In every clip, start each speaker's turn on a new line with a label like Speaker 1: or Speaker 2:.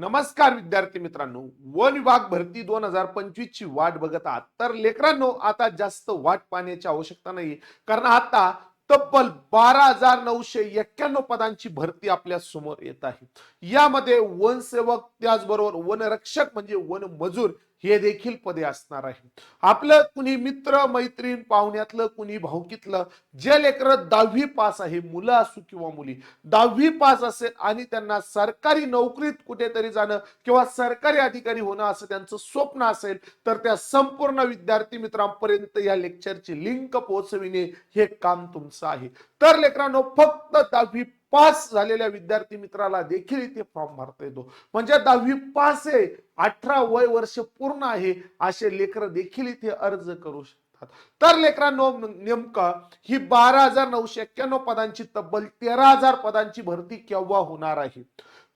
Speaker 1: नमस्कार विद्यार्थी मित्रांनो. वन विभाग भरती दोन हजार पंचवीस ची वाट बघत आहात. तर लेकरांनो आता जास्त वाट पाहण्याची आवश्यकता नाही कारण आता तब्बल बारा हजार नऊशे एक्क्याण्णव पदांची भरती आपल्यासमोर येत आहे. यामध्ये वनसेवक त्याचबरोबर वनरक्षक म्हणजे वन मजूर हे देखील पदे असणार आहे. आपलं कुणी मित्र मैत्रीण पाहुण्यातलं कुणी भाऊकीतलं जे लेकर दहावी पास आहे मुलं असू किंवा मुली दहावी पास असेल आणि त्यांना सरकारी नोकरीत कुठेतरी जाणं किंवा सरकारी अधिकारी होणं असं त्यांचं स्वप्न असेल तर त्या संपूर्ण विद्यार्थी मित्रांपर्यंत या लेक्चरची लिंक पोहोचविणे हे काम तुमचं आहे. तर लेकरांनो फक्त दहावी पास झालेल्या विद्यार्थी मित्राला देखील इथे फॉर्म भरता येतो. म्हणजे दहावी पास आहे अठरा वय वर्ष पूर्ण आहे असे लेकर देखील इथे अर्ज करू शकतात. तर लेकरांनो नेमका ही बारा हजार नऊशे एक्क्याण्णव पदांची तब्बल तेरा हजार पदांची भरती केव्हा होणार आहे?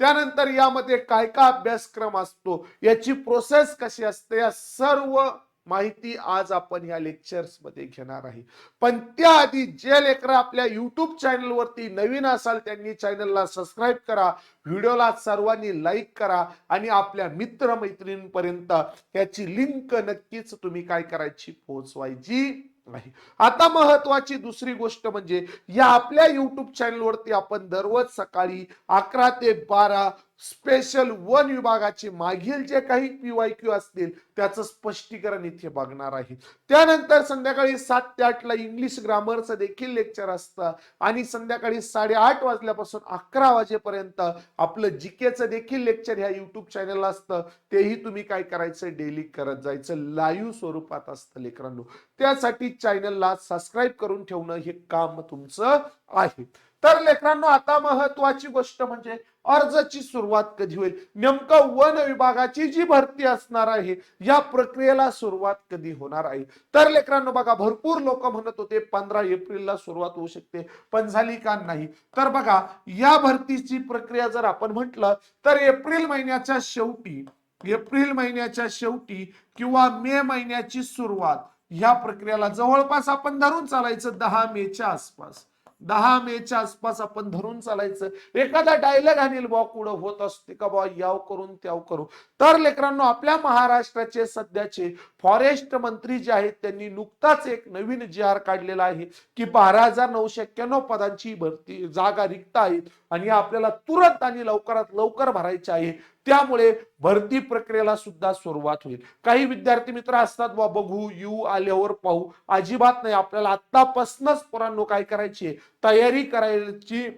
Speaker 1: त्यानंतर यामध्ये काय काय अभ्यासक्रम असतो? याची प्रोसेस कशी असते? या सर्व माहिती आज आपण या लेक्चर्समध्ये घेणार आहे. पण त्याआधी जे लेकर आपल्या युट्यूब चॅनलवरती नवीन असाल त्यांनी चॅनलला सबस्क्राईब करा व्हिडिओला सर्वांनी लाईक करा आणि आपल्या मित्र मैत्रिणींपर्यंत याची लिंक नक्कीच तुम्ही काय करायची पोहोचवायची आहे आता महत्वाची दुसरी गोष्ट म्हणजे या आपल्या युट्यूब चॅनलवरती आपण दररोज सकाळी अकरा ते बारा स्पेशल वन विभागाचे मागील जे काही पीवाय क्यू असतील त्याचं स्पष्टीकरण इथे बघणार आहे. त्यानंतर संध्याकाळी सात ते आठला इंग्लिश ग्रामरचं देखील लेक्चर असतं. आणि संध्याकाळी साडेआठ वाजल्यापासून अकरा वाजेपर्यंत आपलं जीकेचं देखील लेक्चर ह्या युट्यूब चॅनलला असतं. तेही तुम्ही काय करायचं? डेली करत जायचं. लाईव्ह स्वरूपात असतं लेकरांनो. त्यासाठी चॅनलला सबस्क्राईब करून ठेवणं हे काम तुमचं आहे. तर लेकरांनो आता महत्वाची गोष्ट म्हणजे अर्जाची सुरुवात कधी होईल? नेमकं वन विभागाची जी भरती असणार आहे या प्रक्रियेला सुरुवात कधी होणार आहे? तर लेकरांनो बघा भरपूर लोक म्हणत होते पंधरा एप्रिलला सुरुवात होऊ शकते पण झाली का नाही? तर बघा या भरतीची प्रक्रिया जर आपण म्हटलं तर एप्रिल महिन्याच्या शेवटी एप्रिल महिन्याच्या शेवटी किंवा मे महिन्याची सुरुवात ह्या प्रक्रियेला जवळपास आपण धरून चालायचं दहा मेच्या आसपास. दहा मेच्या आसपास आपण धरून चालायचं. एखादा डायलॉग अनिल बॉ कुठं होत असते का बॉ याव करून त्याव करू तर लेकरांनो आपल्या महाराष्ट्राचे सध्याचे फॉरेस्ट मंत्री जे आहेत त्यांनी नुकताच एक नवीन जी आर काढलेला आहे की बारा हजार नऊशे एक्क्याण्णव पदांची भरती जागा रिक्त आहेत. आणि आपल्याला तुरंत आणि लवकरात लवकर भरायचे आहे. त्यामुळे भरती प्रक्रियेला सुद्धा सुरुवात होईल. काही विद्यार्थी मित्र असतात बा बघू येऊ आल्यावर पाहू. अजिबात नाही. आपल्याला आतापासूनच पोरांनो काय करायची तयारी करायची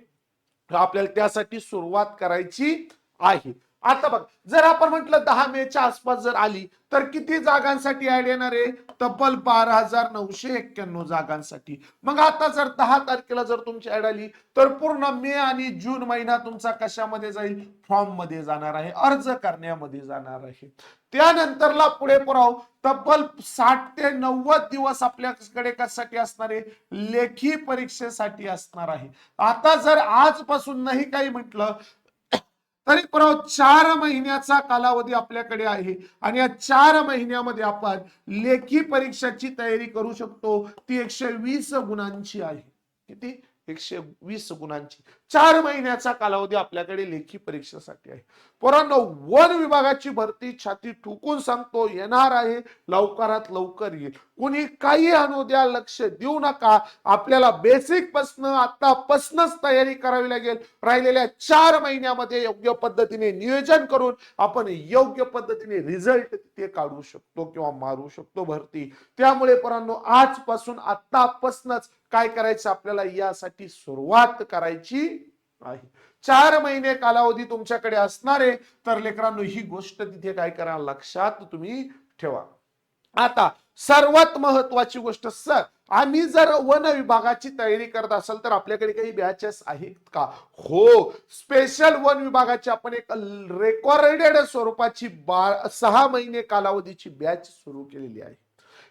Speaker 1: आपल्याला त्यासाठी सुरुवात करायची आहे. आता बघ जर आपण म्हटलं दहा मेच्या आसपास जर आली तर किती जागांसाठी ऍड येणार आहे? तब्बल बारा हजार नऊशे एक्क्याण्णव जागांसाठी. मग आता जर दहा तारखेला जर तुमची ऍड आली तर पूर्ण मे आणि जून महिना तुमचा कशामध्ये जाईल? फॉर्ममध्ये जाणार आहे अर्ज करण्यामध्ये जाणार आहे. त्यानंतरला पुढे पुराव तब्बल साठ ते नव्वद दिवस आपल्याकडे कशासाठी असणार आहे? लेखी परीक्षेसाठी असणार आहे. आता जर आजपासून नाही काही म्हटलं तरी पुराव चार महिन्याचा कालावधी आपल्याकडे आहे. आणि या चार महिन्यामध्ये आपण लेखी परीक्षाची तयारी करू शकतो. ती एकशे वीस गुणांची आहे. किती? एकशे वीस गुणांची. चार महिन्याचा कालावधी आपल्याकडे लेखी परीक्षेसाठी आहे. पोरांनो वन विभागाची भरती छाती ठुकून सांगतो येणार आहे लवकरात लवकर येईल. कुणी काही आणू द्या लक्ष देऊ नका. आपल्याला बेसिक पासन आतापासूनच तयारी करावी लागेल. राहिलेल्या चार महिन्यामध्ये योग्य पद्धतीने नियोजन करून आपण योग्य पद्धतीने रिझल्ट तिथे काढू शकतो किंवा मारू शकतो भरती. त्यामुळे पोरांनो आजपासून आतापासूनच काय करायचं आपल्याला यासाठी सुरुवात करायची आहे. चार महिने कालावधी तुमच्याकडे असणारे तर लेकरांनो ही गोष्ट तिथे काय करा लक्षात तुम्ही ठेवा. आता सर्वात महत्वाची गोष्ट सर आम्ही जर वन विभागाची तयारी करत असाल तर आपल्याकडे काही बॅचेस आहेत का? हो स्पेशल वन विभागाची आपण एक रेकॉर्डेड स्वरूपाची बा सहा महिने कालावधीची बॅच सुरू केलेली आहे.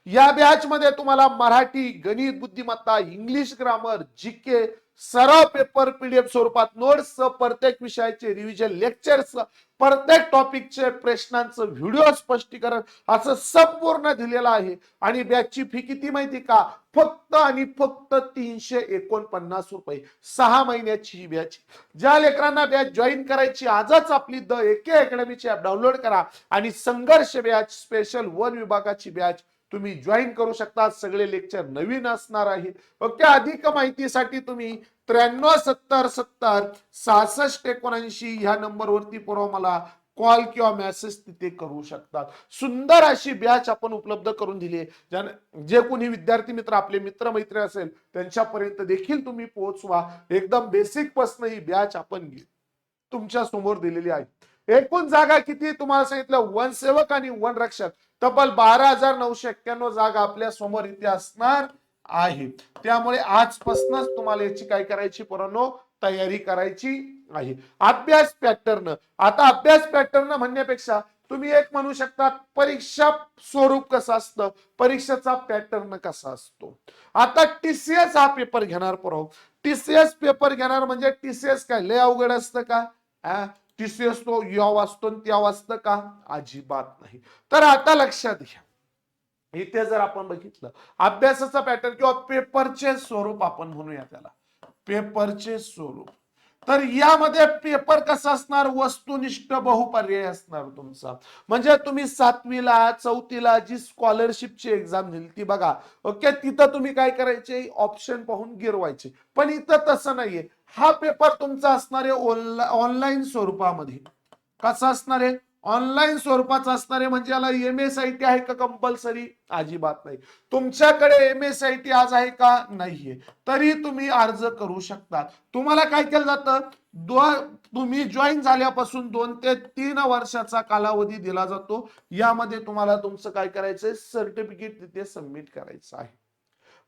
Speaker 1: या बॅच मध्ये तुम्हाला मराठी गणित बुद्धिमत्ता इंग्लिश ग्रामर जी के सराव पेपर पीडीएफ स्वरूपात नोट्स प्रत्येक विषयाचे रिव्हिजन लेक्चर्स प्रत्येक टॉपिकचे प्रश्नांचं व्हिडिओ स्पष्टीकरण असं संपूर्ण दिलेलं आहे. आणि बॅचची फी किती माहिती का? फक्त आणि फक्त तीनशे एकोणपन्नास रुपये. सहा महिन्याची ही बॅच ज्या लेकरांना बॅच जॉईन करायची आजच आपली द एके अकॅडमीची ऍप डाउनलोड करा. आणि संघर्ष बॅच स्पेशल वन विभागाची बॅच तुम्ही जॉईन करू शकता. सगळे लेक्चर नवीन असणार आहे फक्त अधिक माहितीसाठी तुम्ही त्र्याण्णव सत्तर सत्तर सहासष्ट एकोणऐंशी ह्या नंबरवरती पुन्हा मला कॉल किंवा मेसेज तिथे करू शकतात. सुंदर अशी बॅच आपण उपलब्ध करून दिली आहे. ज्याने जे कोणी विद्यार्थी मित्र आपले मित्र मैत्री असेल त्यांच्यापर्यंत देखील तुम्ही पोहोचवा. एकदम बेसिक पासन ही बॅच आपण तुमच्यासमोर दिलेली आहे. एकूण जागा किती तुम्हाला सांगितलं? वन सेवक आणि वन रक्षक. तब्बल बारा हजार नऊशे एक्क्याण्णव जागा आपल्यासमोर इथे असणार आहे. त्यामुळे आजपासूनच तुम्हाला याची काय करायची पोरांनो? तयारी करायची आहे. अभ्यास पॅटर्न. आता अभ्यास पॅटर्न म्हणण्यापेक्षा तुम्ही एक म्हणू शकता परीक्षा स्वरूप कसं असतं? परीक्षेचा पॅटर्न कसा असतो? आता टीसीएस हा पेपर घेणार पोराव टीसीएस पेपर घेणार म्हणजे टीसीएस काय? लय अवघड असतं का? टीसीएस असतो याव वाचतो आणि त्या वाचतं का? अजिबात नाही. तर आता लक्षात घ्या. इथे जर आपण बघितलं अभ्यासाचा पॅटर्न किंवा पेपरचे स्वरूप आपण म्हणूया त्याला. पेपरचे स्वरूप. तर यामध्ये पेपर कसा असणार? वस्तुनिष्ठ बहुपर्याय असणार तुमचा. म्हणजे तुम्ही सातवीला चौथीला जी स्कॉलरशिपची एक्झाम दिली ती बघा. ओके तिथं तुम्ही काय करायचे? ऑप्शन पाहून गिरवायचे. पण इथं तसं नाहीये. हा पेपर तुमचा असणार आहे ऑनलाईन स्वरूपामध्ये. कसा असणार आहे? ऑनलाईन स्वरूपाचं असणारे म्हणजे याला एम एस आय टी आहे का कंपल्सरी अजिबात नाही. तुमच्याकडे एम एस आय टी आज आहे का? नाहीये. तरी तुम्ही अर्ज करू शकता तुम्हाला काय केलं जातं? तुम्ही जॉईन झाल्यापासून दोन ते तीन वर्षाचा कालावधी दिला जातो. यामध्ये तुम्हाला तुमचं काय करायचंय? सर्टिफिकेट तिथे सबमिट करायचं आहे.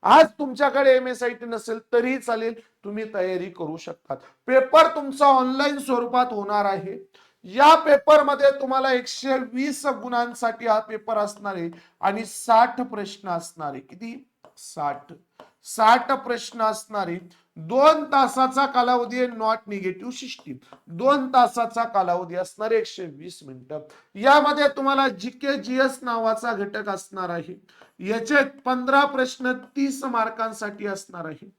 Speaker 1: आज तुमच्याकडे एम एस आय टी नसेल तरीही चालेल. तुम्ही तयारी करू शकतात. पेपर तुमचा ऑनलाईन स्वरूपात होणार आहे. या पेपरमध्ये तुम्हाला एकशे वीस गुणांसाठी हा पेपर असणार आहे आणि साठ प्रश्न असणार आहे. किती? साठ. साठ प्रश्न असणारे दोन तासाचा कालावधी आहे नॉट निगेटिव्ह सिस्टीम दोन तासाचा कालावधी असणार एकशे वीस मिनिटं. यामध्ये तुम्हाला जी के जी एस नावाचा घटक असणार आहे. याचे पंधरा प्रश्न तीस मार्कांसाठी असणार आहे.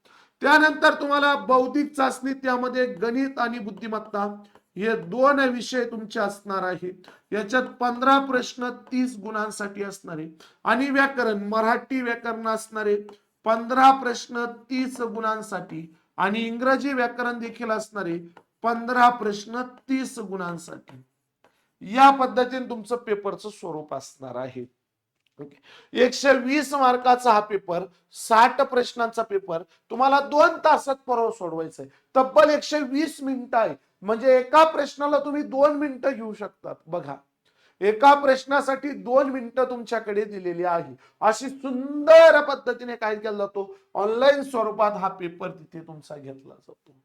Speaker 1: त्यानंतर तुम्हाला बौद्धिक चाचणी त्यामध्ये गणित आणि बुद्धिमत्ता. हे दोन विषय तुमचे असणार आहेत. याच्यात पंधरा प्रश्न तीस गुणांसाठी असणारे. आणि व्याकरण मराठी व्याकरण असणारे पंधरा प्रश्न तीस गुणांसाठी. आणि इंग्रजी व्याकरण देखील असणारे पंधरा प्रश्न तीस गुणांसाठी. या पद्धतीने तुमचं पेपरचं स्वरूप असणार आहे. एकशे वीस मार्काचा हा पेपर साठ प्रश्नांचा पेपर तुम्हाला दोन तासात परवा सोडवायचा आहे तब्बल एकशे वीस मिनिटं आहे म्हणजे एका प्रश्नाला तुम्ही दोन मिनिटं घेऊ शकतात. बघा. एका प्रश्नासाठी दोन मिनिटं तुमच्याकडे दिलेली आहे. अशी सुंदर पद्धतीने काय केला जातो? ऑनलाईन स्वरूपात हा पेपर तिथे तुमचा घेतला जातो.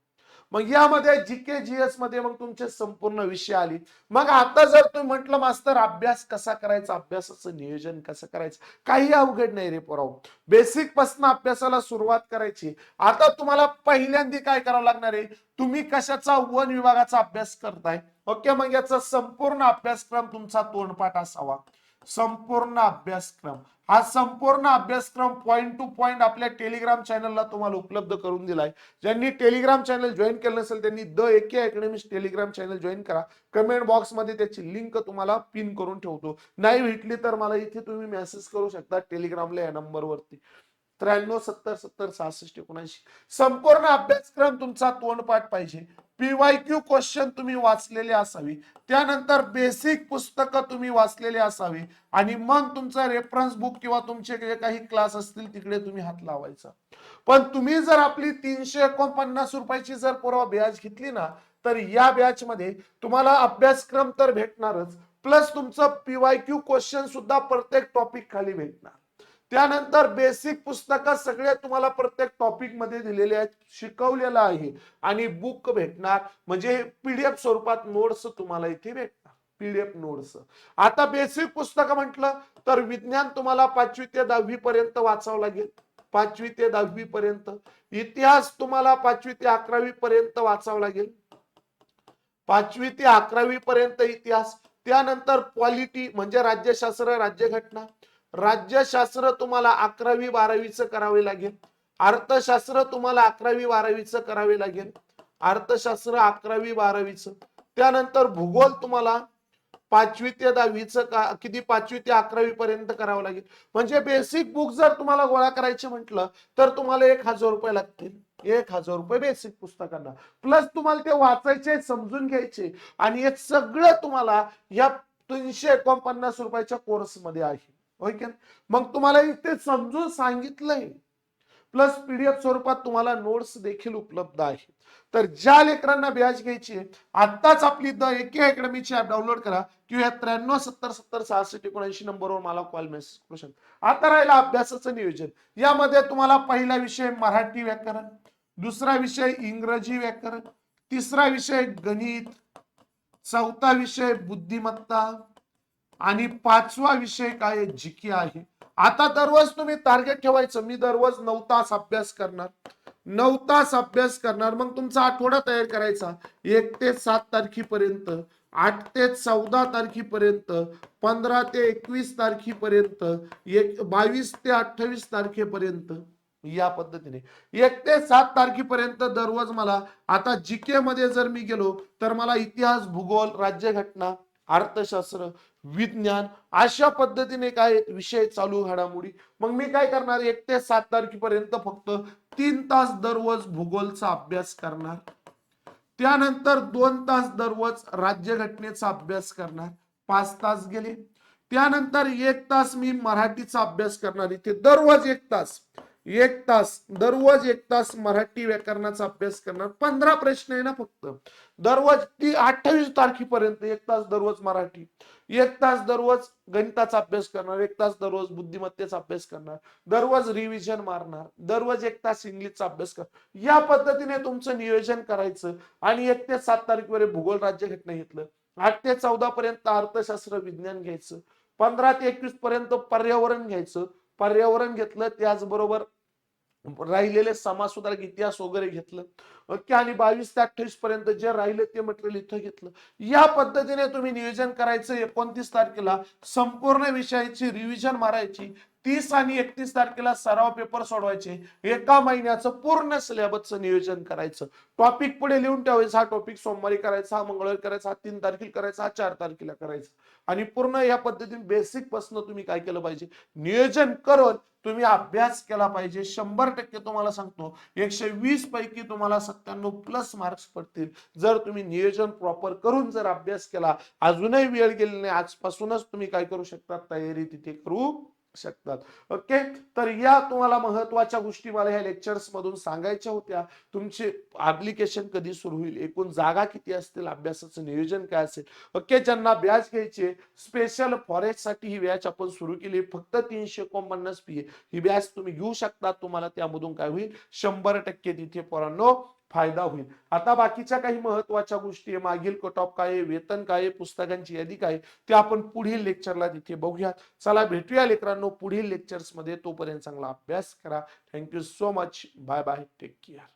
Speaker 1: मग यामध्ये जी के जी एसमध्ये मग तुमचे संपूर्ण विषय आली. मग आता जर तुम्ही म्हटलं मास्तर अभ्यास कसा करायचा? अभ्यासाचं नियोजन कसं करायचं? काही अवघड नाही रे पोराव बेसिकपासून अभ्यासाला सुरुवात करायची. आता तुम्हाला पहिल्यांदी काय करावं लागणार आहे? तुम्ही कशाचा वन विभागाचा अभ्यास करताय? ओके मग याचा संपूर्ण अभ्यासक्रम तुमचा तोंडपाठ असावा. संपूर्ण अभ्यासक्रम. हा संपूर्ण अभ्यासक्रम पॉईंट टू पॉइंट आपल्या टेलिग्राम चॅनलला तुम्हाला उपलब्ध करून दिलाय. ज्यांनी टेलिग्राम चॅनल जॉईन केलं नसेल त्यांनी the AK academy Telegram channel join करा. कमेंट बॉक्समध्ये त्याची लिंक तुम्हाला पिन करून ठेवतो. नाही भेटली तर मला इथे तुम्ही मेसेज करू शकता टेलिग्रामला या नंबरवरती त्र्याण्णव सत्तर सत्तर सहासष्ट एकोणऐंशी. संपूर्ण अभ्यासक्रम तुमचा तोंडपाठ पाहिजे. पीवाय क्यू क्वेश्चन तुम्ही वाचलेले असावी. त्यानंतर बेसिक पुस्तकं तुम्ही वाचलेले असावी. आणि मग तुमचा रेफरन्स बुक किंवा तुमचे जे काही क्लास असतील तिकडे तुम्ही हात लावायचा. पण तुम्ही जर आपली तीनशे एकोणपन्नास रुपयाची जर परवा ब्याज घेतली ना तर या बॅच मध्ये तुम्हाला अभ्यासक्रम तर भेटणारच. प्लस तुमचं पीवाय क्यू क्वेश्चन सुद्धा प्रत्येक टॉपिक खाली भेटणार. त्यानंतर बेसिक पुस्तकं सगळे तुम्हाला प्रत्येक टॉपिकमध्ये दिलेले आहेत शिकवलेलं आहे. आणि बुक भेटणार. म्हणजे पीडीएफ स्वरूपात नोट्स तुम्हाला इथे भेटणार. पीडीएफ नोट्स आता बेसिक पुस्तक म्हटलं तर विज्ञान तुम्हाला पाचवी ते दहावी पर्यंत वाचावं लागेल. पाचवी ते दहावी पर्यंत. इतिहास तुम्हाला पाचवी ते अकरावी पर्यंत वाचावं लागेल. पाचवी ते अकरावी पर्यंत इतिहास. त्यानंतर पॉलिटी म्हणजे राज्यशास्त्र राज्यघटना. राज्यशास्त्र तुम्हाला अकरावी बारावीचं करावे लागेल. अर्थशास्त्र तुम्हाला अकरावी बारावीचं करावे लागेल. अर्थशास्त्र अकरावी बारावीचं. त्यानंतर भूगोल तुम्हाला पाचवी ते दहावीचं का किती पाचवी ते अकरावी पर्यंत करावं लागेल. म्हणजे बेसिक बुक जर तुम्हाला गोळा करायचे म्हटलं तर तुम्हाला एक हजार रुपये लागतील. एक हजार रुपये बेसिक पुस्तकांना. प्लस तुम्हाला ते वाचायचे समजून घ्यायचे. आणि हे सगळं तुम्हाला या तीनशे एकोणपन्नास रुपयाच्या कोर्समध्ये आहे. होय की मग तुम्हाला इथे समजून सांगितलंय. प्लस पीडीएफ स्वरूपात तुम्हाला नोट्स देखील उपलब्ध आहे तर ज्या लेकरांना ब्याज घ्यायची आताच आत्ताच आपली द एके अकॅडमीची ऍप डाउनलोड करा. किंवा त्र्याण्णव सत्तर सत्तर सहासष्ट एकोणऐंशी नंबरवर मला कॉल मेसेज करू शकता. आता राहिला अभ्यासाचं नियोजन. यामध्ये तुम्हाला पहिला विषय मराठी व्याकरण दुसरा विषय इंग्रजी व्याकरण तिसरा विषय गणित चौथा विषय बुद्धिमत्ता आणि पाचवा विषय काय जिके आहे. आता दररोज तुम्ही टार्गेट ठेवायचं. मी दररोज नऊ तास अभ्यास करणार. नऊ तास अभ्यास करणार. मग तुमचा आठवडा तयार करायचा. एक ते सात तारखेपर्यंत आठ ते चौदा तारखेपर्यंत पंधरा ते एकवीस तारखेपर्यंत एक बावीस ते अठ्ठावीस तारखेपर्यंत. या पद्धतीने. एक ते सात तारखेपर्यंत दररोज मला आता जीके मध्ये जर मी गेलो तर मला इतिहास भूगोल राज्यघटना अर्थशास्त्र विज्ञान अशा पद्धतीने काय विषय चालू घडामोडी. मग मी काय करणार? एक ते सात तारखेपर्यंत फक्त तीन तास दररोज भूगोलचा अभ्यास करणार. त्यानंतर दोन तास दररोज राज्यघटनेचा अभ्यास करणार. पाच तास गेले. त्यानंतर एक तास मी मराठीचा अभ्यास करणार. इथे दररोज एक तास. एक तास दररोज एक तास मराठी व्याकरणाचा अभ्यास करणार. पंधरा प्रश्न आहे ना फक्त. दररोज ती अठ्ठावीस तारखेपर्यंत एक तास दररोज मराठी एक तास दररोज गणिताचा अभ्यास करणार एक तास दररोज बुद्धिमत्तेचा अभ्यास करणार दररोज रिव्हिजन मारणार दररोज एक तास इंग्लिशचा अभ्यास कर या पद्धतीने तुमचं नियोजन करायचं आणि एक ते सात तारखेवर भूगोल राज्यघटना घेतलं. आठ ते चौदा पर्यंत अर्थशास्त्र विज्ञान घ्यायचं. पंधरा ते एकवीस पर्यंत पर्यावरण घ्यायचं. पर्यावरण घेतलं त्याचबरोबर राहिलेले समाज सुधारक इतिहास वगैरे घेतलं. ओके आणि बावीस ते अठ्ठावीस पर्यंत जे राहिले ते मटेरियल इथं घेतलं. या पद्धतीने तुम्ही नियोजन करायचं एकोणतीस तारखेला संपूर्ण विषयाची रिव्हिजन मारायची. तीस आणि एकतीस तारखेला सराव पेपर सोडवायचे. एका महिन्याचं पूर्ण सिलेबसचं नियोजन करायचं. टॉपिक पुढे लिहून ठेवायचा. हा टॉपिक सोमवारी करायचा हा मंगळवारी करायचा हा तीन तारखेला करायचा हा चार तारखेला करायचा. आणि पूर्ण या पद्धतीने बेसिकपासून तुम्ही काय केलं पाहिजे? नियोजन करून तुम्ही अभ्यास केला पाहिजे. शंभर टक्के तुम्हाला सांगतो एकशे वीस पैकी तुम्हाला सत्त्याण्णव प्लस मार्क्स पडतील. जर तुम्ही नियोजन प्रॉपर करून जर अभ्यास केला अजूनही वेळ गेली नाही आजपासूनच तुम्ही काय करू शकता? तयारी तिथे करू शकतात. ओके तर या तुम्हाला महत्त्वाच्या गोष्टी मला ह्या लेक्चर्स मधून सांगायच्या होत्या. तुमचे ऍप्लिकेशन कधी सुरू होईल? एकूण जागा किती असतील? अभ्यासाचं नियोजन काय असेल? ओके ज्यांना ब्याज घ्यायचे स्पेशल फॉरेस्टसाठी ही बॅच आपण सुरू केली. फक्त तीनशे एकोणपन्नास फी ही बॅच तुम्ही घेऊ शकता. तुम्हाला त्यामधून काय होईल? शंभर टक्के तिथे पोरांनो फायदा होईल. आता बाकीच्या काही महत्त्वाच्या गोष्टी आहे. मागील कट ऑफ काय आहे, वेतन काय आहे, पुस्तकांची यादी काय आहे, ते आपण पुढील लेक्चरला तिथे बघूयात. चला भेटूया लेकरांनो पुढील लेक्चर्समध्ये तोपर्यंत चांगला अभ्यास करा. Thank you so much bye bye take care